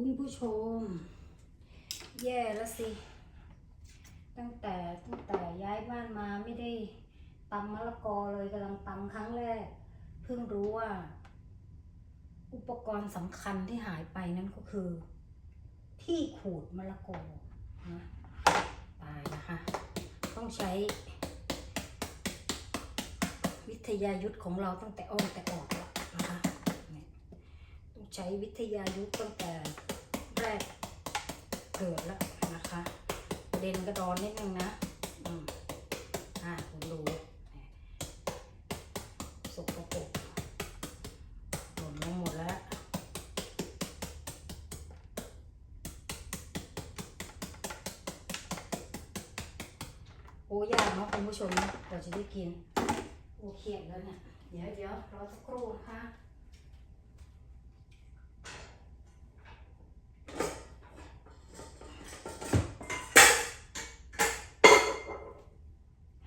คุณผู้ชม แย่แล้วสิ ตั้งแต่ตั้งแต่ย้ายบ้านมาไม่ได้ตำมะละกอเลยกำลังตำครั้งแรก เพิ่งรู้ว่า อุปกรณ์สำคัญที่หายไปนั่นก็คือ ที่ขูดมะละกอนะตายนะคะ ต้องใช้ วิทยายุทธของเราตั้งแต่อ้อมแต่ออกแล้วนะคะเนี่ยต้อง ใช้วิทยายุทธตั้งแต่แรกเกิดแล้วนะคะประเด็นกระดอนนิดนึงนะอืมอ่าคุณดูเนี่ยสกปรกหล่นลงหมดแล้วโอ้ยากเนาะคุณผู้ชมเราจะได้กิน โอเคแล้วเนี่ย เดี๋ยวเดี๋ยวรอสักครู่นะคะ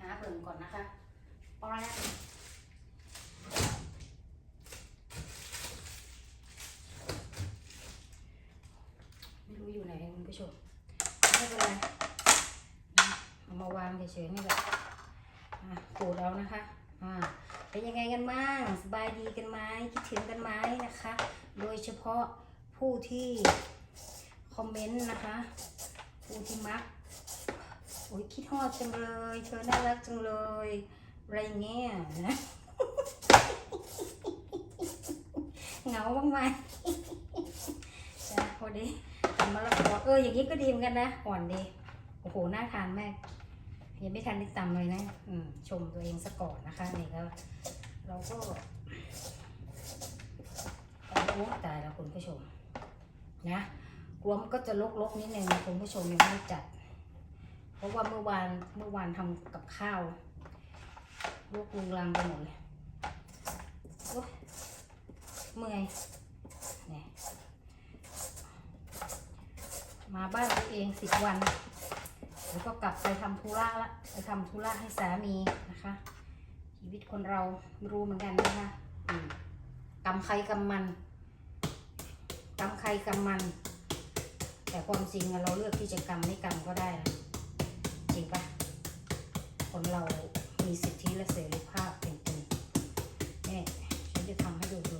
หาเบิ่งก่อนนะคะปอยไม่รู้อยู่ไหนคุณผู้ชม ไม่เป็นไรเอามาวาง เฉยๆนี่แหละขูดเอานะคะเป็นยังไงกันบ้างสบายดีกันไหมคิดถึงกันไหมนะคะ โดยเฉพาะผู้ที่คอมเมนต์นะคะ ผู้ที่มักโอ้ยคิดฮอดจังเลยเธอน่ารักจังเลยอะไรเงี้ยนะเหงาบ้างไหมจ้ะพอดีทำมะละกอเอออย่างนี้ก็ดีเหมือนกันนะหวานดีโอ้โหน่าทานมาก ยังไม่ทันได้ตำเลยนะอืมชมตัวเองซะก่อนนะคะนี่ก็เราก็โอ้ตายแล้วคุณผู้ชมนะกลัวมันก็จะลกๆนิดนึงคุณผู้ชมยังไม่ได้จัด เพราะว่าเมื่อวานเมื่อวานทำกับข้าวลวกลุงลังไปหมดเลยโอ๊ยเมื่อยเนี่ยมาบ้านตัวเองสิบวัน แล้วก็กลับไปทำธุระละไปทำธุระให้สามีนะคะ ชีวิตคนเรารู้เหมือนกันนะคะกรรมใครกรรมมันกรรมใครกรรมมัน แต่ความจริงเราเลือกที่จะกรรมไม่กรรมก็ได้นะจริงปะคนเรามีสิทธิและเสรีภาพเป็นจริงนี่ฉันจะทำให้ดูดู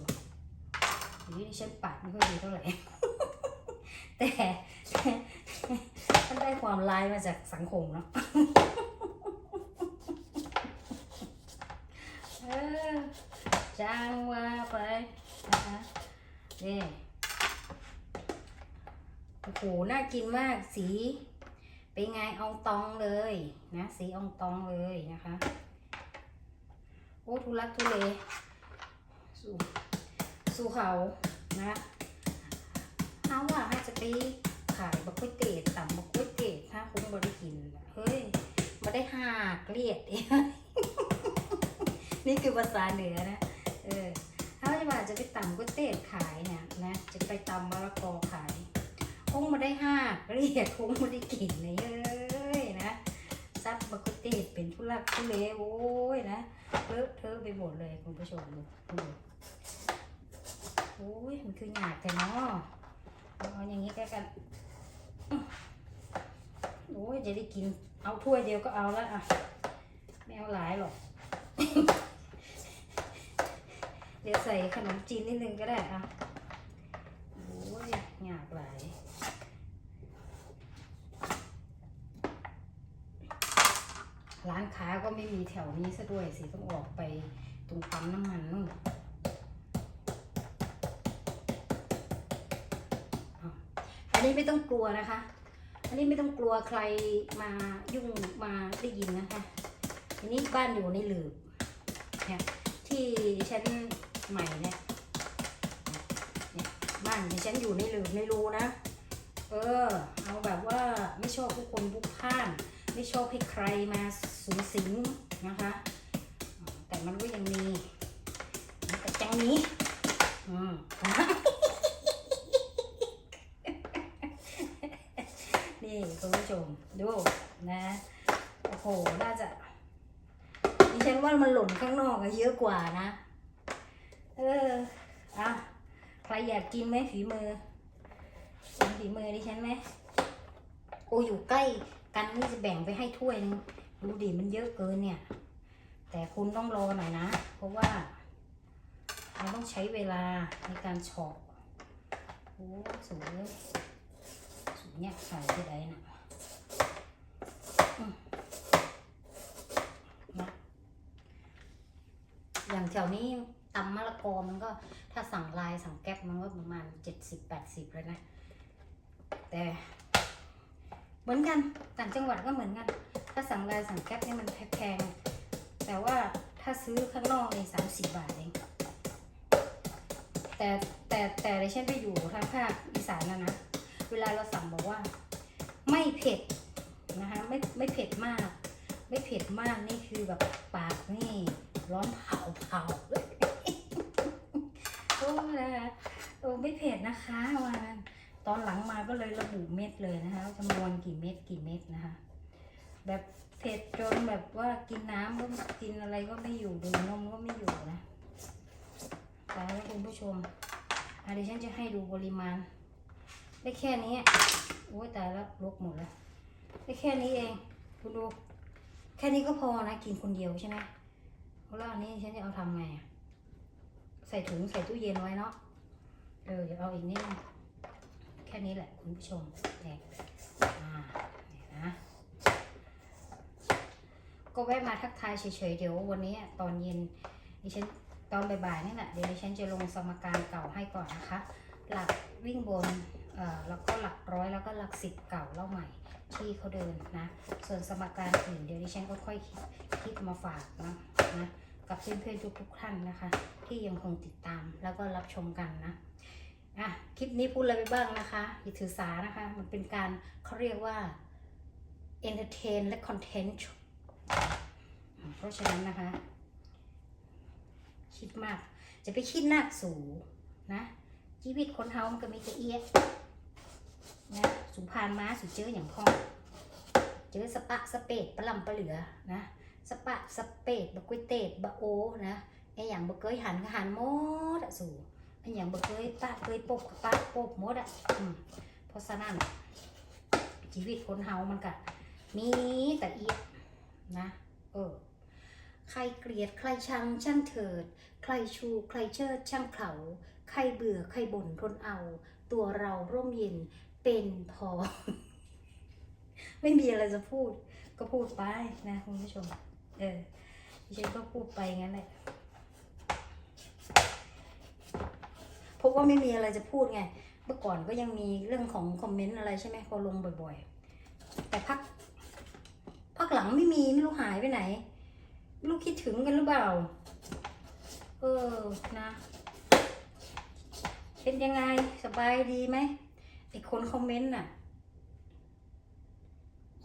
ทีนี้ฉันปากไม่ค่อยดีเท่าไหร่แต่ ความร้ายมาจากสังคมเนาะเออจ้างว่าไปนะคะนี่โอ้โห น่ากินมาก สีเป็นไงอองตองเลยนะ สีอองตองเลยนะคะ โอ้ทุลักทุเลสู่สู่เขานะเอาว่าให้จะไปขายบักก๋วยเตี๋ยวต่ำบักก๋วยเตี๋ยวถ้าคุ้มบริกิน เฮ้ยมา ได้หากเลียด นี่คือภาษาเหนือนะ เออถ้าจะว่าจะไปตำก๋วยเตี๋ยวขายเนี่ยนะ จะไปตำมะละกอขายคงมาได้ห้าเรียกคงมาได้กินเลยเอ้ยนะซับักกุเตดเป็นทุลักทุเลโอ้ยนะเลอะเทอะไปหมดเลยคุณผู้ชมดูโอ้ยมันคือหยาบแต่เนาะเอาอย่างนี้แก็กันโอ้ยจะได้กิน เอาถ้วยเดียวก็เอาแล้วอะ ไม่เอาหลายหรอก เดี๋ยวใส่ขนมจีนนิดนึงก็ได้อะโอ้ยหยาบหลายร้านค้าก็ไม่มีแถวนี้ซะด้วยสิต้องออกไปตรงปั๊มน้ำมันนู่นอันนี้ไม่ต้องกลัวนะคะ อันนี้ไม่ต้องกลัวใครมายุ่งมาได้ยินนะคะอันนี้บ้านอยู่ในหลืบที่ฉันใหม่เนี่ยบ้านที่ฉันอยู่ในหลืบในรูนะ เออ เอาแบบว่าไม่ชอบผู้คนพลุกพล่าน ไม่ชอบให้ใครมาสูงสิงนะคะ แต่มันก็ยังมีแต่จังนี้อืม นี่คุณผู้ชมดูนะ โอ้โห น่าจะันมันหล่นข้างนอกอะเยอะกว่านะ เอออะใครอยากกินไหมฝีมือฝีมือดิฉันไหมโออยู่ใกล้กันนี่จะแบ่งไปให้ถ้วยนึงดูดิมันเยอะเกินเนี่ย แต่คุณต้องรอหน่อยนะ เพราะว่ามันต้องใช้เวลาในการฉาะโอ้สูงเลยสูงเนี่ยใส่ที่ใดน่ะอืมนะอย่าง แถวนี้ตำมะละกอมันก็ถ้าสั่งลน์สั่งแก๊ปมันก็ประมาณเจ็ดสิบแปดสิบเลยนะ แต่เหมือนกันต่างจังหวัดก็เหมือนกัน ถ้าสั่งลน์สั่งแก๊ปนี่มันแพงแต่ว่าถ้าซื้อข้างนอกนี่สามสิบบาทเองแต่แต่แต่ดิฉันไปอยู่ทางภาคอีสานนะนะ เวลาเราสั่งบอกว่า ไม่เผ็ดนะคะไม่ไม่เผ็ดมาก ไม่เผ็ดมากนี่คือแบบปากนี่ร้อนเผา เผาโอ้นะคะโอ้ไม่เผ็ดนะคะวันตอนหลังมาก็เลยระบุเม็ดเลยนะคะจำนวนกี่เม็ดกี่เม็ดนะคะ แบบเผ็ดจนแบบว่ากินน้ำก็กินอะไรก็ไม่อยู่ดื่มนมก็ไม่อยู่นะตายแล้วคุณผู้ชมอะเดี๋ยวฉันจะให้ดูปริมาณได้แค่นี้โอ้ยตายแล้วลกหมดแล้วได้แค่นี้เอง คุณดู แค่นี้ก็พอนะ กินคนเดียวใช่ไหม แล้วอันนี้ฉันจะเอาทำไงอะใส่ถุงใส่ตู้เย็นไว้เนาะ เออ เดี๋ยวเอาอีกนิดนึงแค่นี้แหละคุณผู้ชมเนี่ยอ่าเนี่ยนะ ก็แวะมาทักทายเฉยๆ เดี๋ยววันนี้ตอนเย็นดิฉันตอนบ่ายๆนี่แหละ เดี๋ยวดิฉันจะลงสมการเก่าให้ก่อนนะคะ หลักวิ่งบนเอ่อแล้วก็หลักร้อยแล้วก็หลักสิบเก่าเล่าใหม่ที่เขาเดินนะ ส่วนสมการอื่นเดี๋ยวดิฉันก็ค่อยคิดคิดมาฝากนะ นะกับเพื่อนๆทุกๆท่านนะคะ ที่ยังคงติดตามแล้วก็รับชมกันนะอะคลิปนี้พูดอะไรไปบ้างนะคะอย่าถือสานะคะ มันเป็นการเขาเรียกว่า entertain และ content เพราะฉะนั้นนะคะ คิดมาก จะไปคิดหนักสูนะชีวิตคนเฮามันก็มีแต่เอียดนะสุพานม้าสุเจออย่างพ่อเจอสปะสเปดปลำปลาเหลือนะ สปะสเปดบะกุยเตดบะโอนะไออย่างบะเกยหันก็หันหมดอะสู่ไออย่างบะเกยปะเกยปบกปะปบหมดอะอืมเพราะฉะนั้นชีวิตคนเฮามันก็มีแต่เอียนะ เออ ใครเกลียดใครชังช่างเถิด ใครชูใครเชิดช่างเขา ใครเบื่อใครบ่นทนเอา ตัวเราร่มเย็นเป็นพอ ไม่มีอะไรจะพูด ก็พูดไปนะคุณผู้ชม เออฉันก็พูดไปงั้นแหละเพราะว่าไม่มีอะไรจะพูดไง เมื่อก่อนก็ยังมีเรื่องของคอมเมนต์อะไรใช่ไหมพอลงบ่อยๆ แต่พัก พักหลังไม่มีไม่รู้หายไปไหนไม่รู้คิดถึงกันหรือเปล่า เออ นะ เป็นยังไง สบายดีไหมไอคนคอมเมนต์น่ะ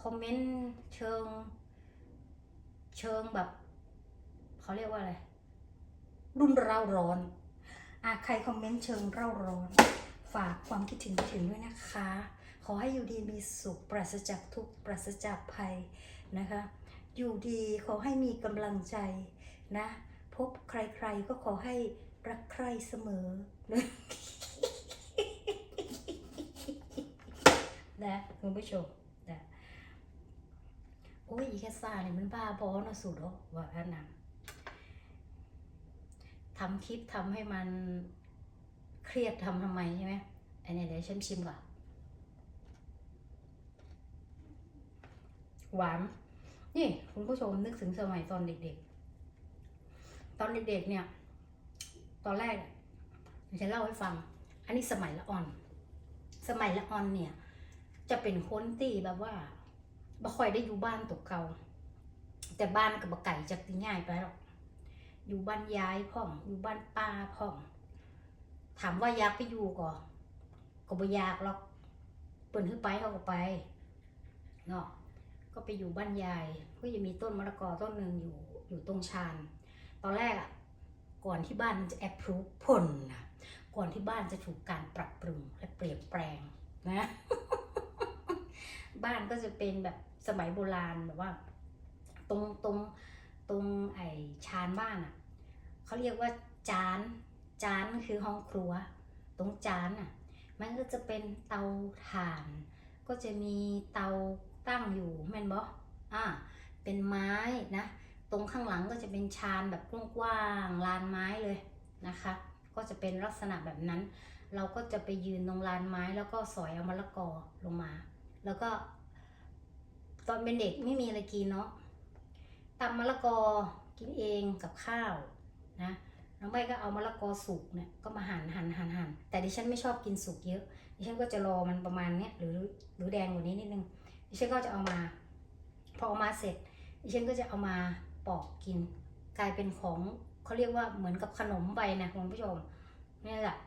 คอมเมนต์เชิง เชิงแบบเขาเรียกว่าอะไรรุ่นเร่าร้อนอะใครคอมเมนต์เชิงเร่าร้อน ฝากความคิดถึงถึงด้วยนะคะ ขอให้อยู่ดีมีสุขปราศจากทุกปราศจากภัยนะคะ อยู่ดีขอให้มีกำลังใจนะ พบใครๆก็ขอให้รักใครเสมอนะคุณผู้ชม โอ้ยอีแค่ซ่าเนี่ยมันบ้าบอนะสุดหรอว่าอันนั้นทำคลิปทำให้มันเครียดทำทำไมใช่ไหมอันนี้เดี๋ยวฉันชิมก่อนหวาน นี่คุณผู้ชมนึกถึงสมัยตอนเด็กๆ ตอนเด็กๆเนี่ย ตอนแรกอะเดี๋ยวฉันเล่าให้ฟัง อันนี้สมัยละอ่อน สมัยละอ่อนเนี่ย จะเป็นคนตีแบบว่า บ่ค่อยได้อยู่บ้านตัวเก่า แต่บ้านกับบ่ไก่จากตีง่ายไปหรอกอยู่บ้านยายพ่อมอยู่บ้านป้าพ่อมถามว่าอยากไปอยู่ก่อก็บ่อยากหรอกเปิ่นขึ้นไปเขาก็ไปเนาะก็ไปอยู่บ้านยายก็จะมีต้นมะละกอต้นหนึ่งอยู่อยู่ตรงชานตอนแรกอะ่ะก่อนที่บ้านมันจะแอปพรูผลนะก่อนที่บ้านจะถูกการปรับปรุงและเปลี่ยนแปลงนะ บ้านก็จะเป็นแบบ สมัยโบราณแบบว่า ตรงตรงตรงไอชานบ้านอะเขาเรียกว่าจานจานคือห้องครัว ตรงจานอะ มันก็จะเป็นเตาถ่าน ก็จะมีเตาตั้งอยู่แม่นบออ่าเป็นไม้นะ ตรงข้างหลังก็จะเป็นชานแบบกว้างๆลานไม้เลยนะคะ ก็จะเป็นลักษณะแบบนั้น เราก็จะไปยืนตรงลานไม้แล้วก็สอยเอามะละกอลงมา แล้วก็ ตอนเป็นเด็กไม่มีอะไรกินเนาะตำมะละกอกินเองกับข้าวนะน้องใบก็เอามะละกอสุกเนี่ยก็มาหั่นหั่นหั่นหั่นแต่ดิฉันไม่ชอบกินสุกเยอะ ดิฉันก็จะรอมันประมาณเนี้ยหรือหรือแดงกว่านี้นิดนึงดิฉันก็จะเอามา พอเอามาเสร็จ ดิฉันก็จะเอามาปอกกิน กลายเป็นของเขาเรียกว่าเหมือนกับขนมใบนะคุณผู้ชมนี่แหละ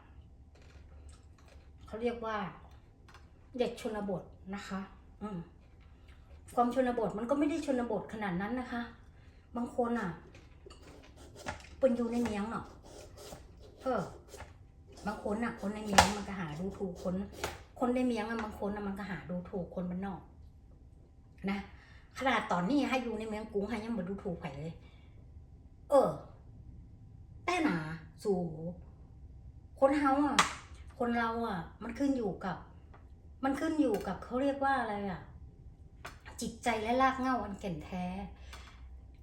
เขาเรียกว่าเด็กชนบทนะคะ อืม ความชนบทมันก็ไม่ได้ชนบทขนาดนั้นนะคะ บางคนอะเป็นอยู่ในเมียงเนาะเออบางคนอะ คนในเมียงมันก็หาดูถูกคน คนในเมียงอะบางคนอะมันก็หาดูถูกคนบ้านนอก นะขนาดตอนนี้ให้อยู่ในเมืองกรุงให้ยังบ่ดูถูกไผเลย เออ แต่หนาสู่ คนเฮาอะ คนเราอะ มันขึ้นอยู่กับ มันขึ้นอยู่กับเขาเรียกว่าอะไรอะ จิตใจและรากเหง้าอันแก่นแท้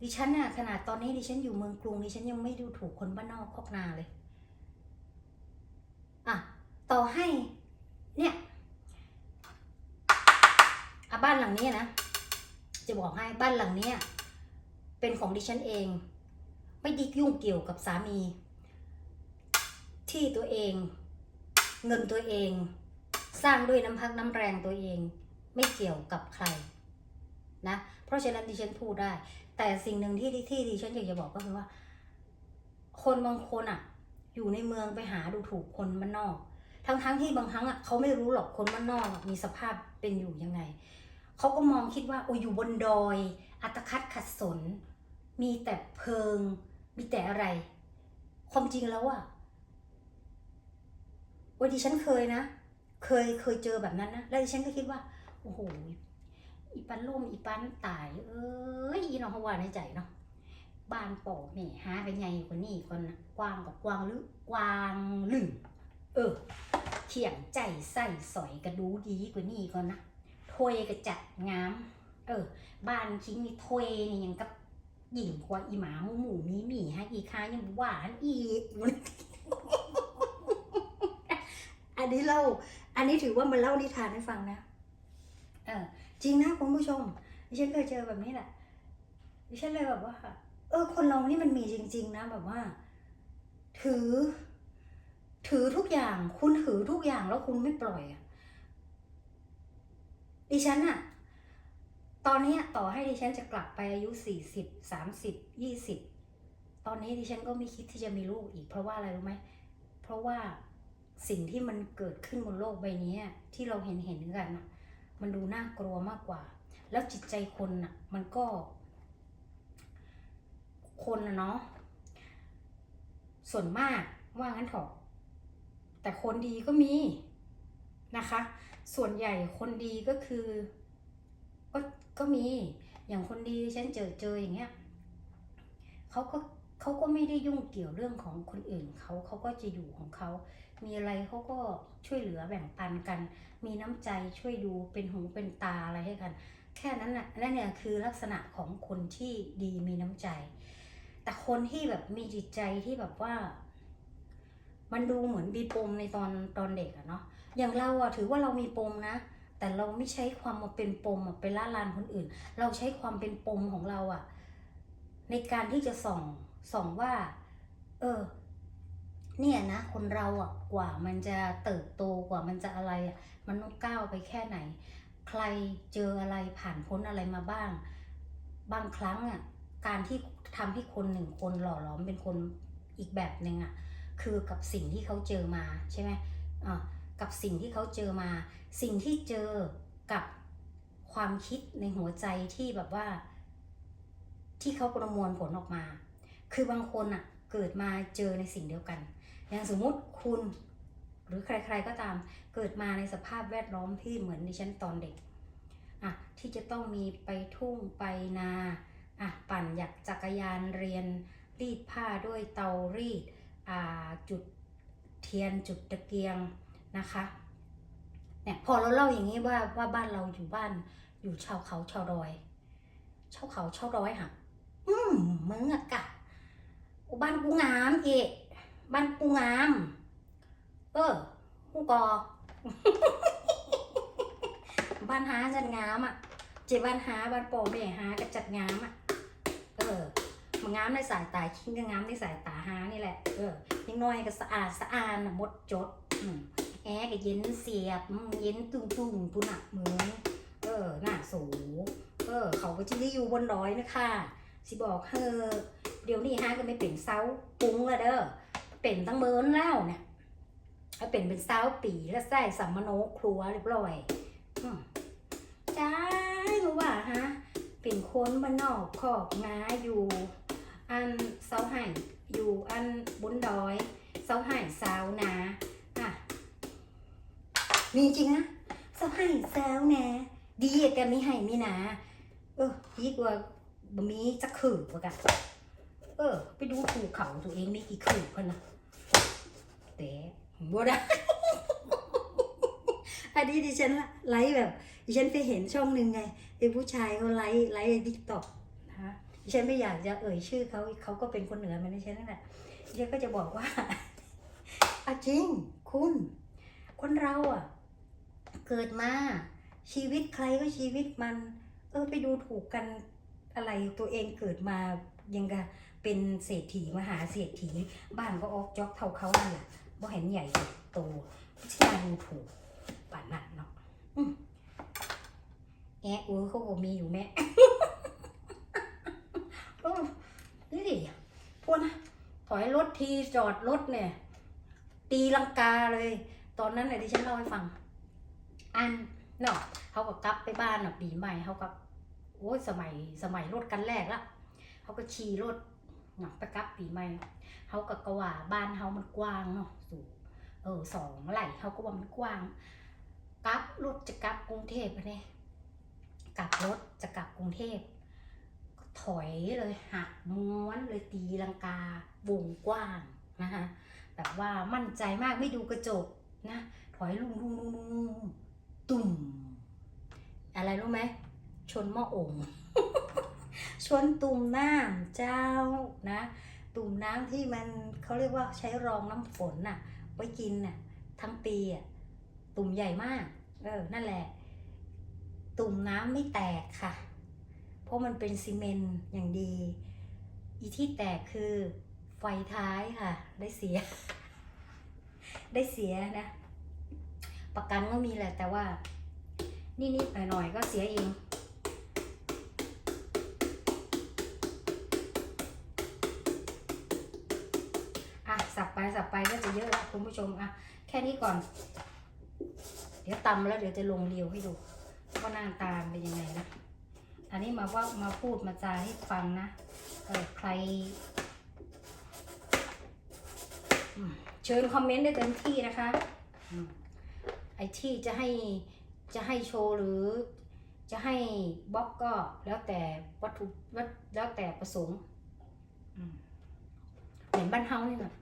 ดิฉันน่ะขนาดตอนนี้ดิฉันอยู่เมืองกรุงดิฉันยังไม่ดูถูกคนบ้านนอกคอกนาเลยอะต่อให้เนี่ยอะบ้านหลังนี้นะ จะบอกให้บ้านหลังเนี้ยเป็นของดิฉันเอง ไม่ดิยุ่งเกี่ยวกับสามี ที่ตัวเอง เงินตัวเอง สร้างด้วยน้ำพักน้ำแรงตัวเอง ไม่เกี่ยวกับใคร นะ เพราะฉะนั้นดิฉันพูดได้ แต่สิ่งหนึ่งที่ที่ที่ดิฉันอยากจะบอกก็คือว่า คนบางคนอะ อยู่ในเมืองไปหาดูถูกคนบ้านนอก ทั้งๆที่บางครั้งอะเขาไม่รู้หรอกคนบ้านนอกมีสภาพเป็นอยู่ยังไงเขาก็มองคิดว่าโอ้ยอยู่บนดอย อัตคัดขัดสน มีแต่เพิง มีแต่อะไร ความจริงแล้วอะวันดิฉันเคยนะ เคยเคยเจอแบบนั้นนะ แล้วดิฉันก็คิดว่า โอ้โห อีปันล่มอีปันตาย เอ้ยอีน้องเขาว่าในใจเนาะบ้านป่อแม่หาไปไงกว่านี้ก่อนนะกว้างกับกว้างหรือกว้างลึงเออเขียงใจใส่สอยกระดูดีกว่านี้ก่อนนะถ้วยก็จัดงาม เออ บ้านคิงนี่ถ้วยนี่ยังกับหญิงกว่าอีหมาหมูหมูมีหมีฮะอีค้ายังหวานอีกอันนี้เล่า อันนี้ถือว่ามันเล่านิทานให้ฟังนะ เออ จริงนะคุณผู้ชมดิฉันเคยเจอแบบนี้แหละดิฉันเลยแบบว่า เออ คนเรานี่มันมีจริง ๆ นะแบบว่า ถือ ถือทุกอย่าง คุณถือทุกอย่างแล้วคุณไม่ปล่อยอะดิฉันอะตอนนี้ต่อให้ดิฉันจะกลับไปอายุสี่สิบสามสิบยี่สิบตอนนี้ดิฉันก็ไม่คิดที่จะมีลูกอีก เพราะว่าอะไรรู้ไหมเพราะว่าสิ่งที่มันเกิดขึ้นบนโลกใบนี้ที่เราเห็นเห็นกันอะ มันดูน่ากลัวมากกว่า แล้วจิตใจคนอะมันก็ คนอะเนาะส่วนมากว่างั้นเถอะแต่คนดีก็มีนะคะ ส่วนใหญ่คนดีก็คือ ก็ก็มีอย่างคนดีฉันเจอเจออย่างเงี้ยเขาก็ เขาก็ไม่ได้ยุ่งเกี่ยวเรื่องของคนอื่นเขาเขาก็จะอยู่ของเขา มีอะไรเขาก็ช่วยเหลือแบ่งปันกัน มีน้ำใจช่วยดูเป็นหูเป็นตาอะไรให้กัน แค่นั้นน่ะนั่นเนี่ยคือลักษณะของคนที่ดีมีน้ำใจ แต่คนที่แบบมีจิตใจที่แบบว่า มันดูเหมือนมีปมในตอนตอนเด็กอะเนาะอย่างเราอะถือว่าเรามีปมนะแต่เราไม่ใช้ความมาเป็นปมอะไปล่าลานคนอื่น เราใช้ความเป็นปมของเราอะในการที่จะส่อง ส่องว่า เออ เนี่ยนะ คนเราอะกว่ามันจะเติบโตกว่ามันจะอะไรอะมันต้องก้าวไปแค่ไหน ใครเจออะไรผ่านพ้นอะไรมาบ้าง บางครั้งอะการที่ทำให้คนหนึ่งคนหล่อหลอมเป็นคนอีกแบบหนึ่งอะคือกับสิ่งที่เขาเจอมาใช่ไหมอ่ากับสิ่งที่เขาเจอมา สิ่งที่เจอกับความคิดในหัวใจที่แบบว่า ที่เขาประมวลผลออกมา คือบางคนอะเกิดมาเจอในสิ่งเดียวกัน อย่างสมมุติคุณหรือใครๆก็ตามเกิดมาในสภาพแวดล้อมที่เหมือนดิฉันตอนเด็กอะที่จะต้องมีไปทุ่งไปนาอะปั่นหยักจักรยานเรียนรีดผ้าด้วยเตารีดอ่าจุดเทียนจุดตะเกียงนะคะเนี่ยพอเราเล่าอย่างนี้ว่าว่าบ้านเราอยู่บ้านอยู่ชาวเขาชาวดอย ชาวเขาชาวดอยค่ะ อืมมึงอะกะ บ้านกูงามเอกบ้านกูงาม เออกูกอบ้านหาจัดงามอะ เจบ้านหาบ้านโปแม่หาก็จัดงามอะ เออมันงามในสายตาคิงก็งามในสายตาหานี่แหละ เออยังน้อยก็สะอาดสะอาดนะหมดจดอืมแอร์ก็เย็นเสียบเย็นตุ้งตุ้งผู้หนักเหมือนเออหน้าสูงเออ เขาก็จะได้อยู่บนดอยนะคะสิบอกเฮอ เดี๋ยวนี้ฮะก็ไม่เป็นเซาปุ้งและเด้อเป็นตั้งเมินแล้วเนี่ยเอาเป็นเป็นเซาปีแล้วใส่สัมมโนครัวเรียบร้อยจ้ารู้ว่าฮะเป็นคนบ้านนอกขอกนาอยู่ อันเสาไห่อยู่อันบนดอยเสาไห่สาวนาอะมีจริงนะเสาไห่สาวนาดีแกมีไห่มีนาเออดีกว่าบะมีจะขืบกว่ากัน เออ ไปดูถูกเขาตัวเองนี่กี่ขืบกันนะแต่บ่ได้อันนี้ดิฉันไลฟ์แบบ ดิฉันไปเห็นช่องหนึ่งไงไอ้ผู้ชายเขาไลฟ์ไลฟ์ในทิกตอกนะคะดิฉันไม่อยากจะเอ่ยชื่อเขาเขาก็เป็นคนเหนือเหมือนดิฉันนั่นแหละดิฉันก็จะบอกว่าอะจริง คุณ คนเราอะ เกิดมาชีวิตใครก็ชีวิตมัน เออไปดูถูกกันอะไรตัวเองเกิดมายังกะ เป็นเศรษฐีมหาเศรษฐี บ้านก็ออกจอกเท่าเขานั่นแหละบ่เห็นใหญ่โตไม่ใช่ดูถูกป่านนั้นเนาะแอะเออเขาก็มีอยู่แม่เออนี่ดิพวกนะถอยรถทีจอดรถเนี่ย ตีลังกาเลย ตอนนั้นเนี่ยที่ฉันเล่าให้ฟัง อันเนาะเขาก็กลับไปบ้านเนาะปีใหม่เขาก็โอ้ยสมัยสมัยรถกันแรกละเขาก็ขี่รถ เนาะไปกับปีใหม่เขาก็กว่าบ้านเขามันกว้างเนาะสูงเออสองไหลเขาก็ว่ามันกว้างกลับรถจะกลับกรุงเทพเนี่ยกลับรถจะกลับกรุงเทพถอยเลยหักม้วนเลยตีลังกาวงกว้างนะคะแบบว่ามั่นใจมากไม่ดูกระจกนะถอยลุงลุงลุงลุงตุ่มอะไรรู้ไหมชนหม้ออง ค์ชนตุ่มน้ำเจ้านะ ตุ่มน้ำที่มันเขาเรียกว่าใช้รองน้ำฝนน่ะ ไว้กินน่ะ ทั้งปีอะ ตุ่มใหญ่มาก เออ นั่นแหละ ตุ่มน้ำไม่แตกค่ะ เพราะมันเป็นซีเมนต์อย่างดี อีที่แตกคือไฟท้ายค่ะ ได้เสีย ได้เสียนะ ประกันก็มีแหละแต่ว่านิดๆหน่อยๆก็เสียเอง สับไปสับไปก็จะเยอะละคุณผู้ชมอะแค่นี้ก่อน เดี๋ยวตำแล้วเดี๋ยวจะลงเรียวให้ดูว่าหน้าตาเป็นยังไงนะอันนี้มาว่ามาพูดมาจาให้ฟังนะเออใครเชิญคอมเมนต์ได้เต็มที่นะคะไอที่จะให้จะให้โชว์หรือจะให้บล็อกก็แล้วแต่วัตถุวัตแล้วแต่ประสงค์เหมือนบ้านเฮาเนี่แหละ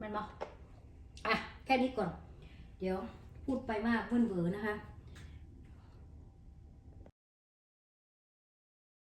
มันบอกอะ แค่นี้ก่อน เดี๋ยวพูดไปมากเพื่อนเวอนะคะ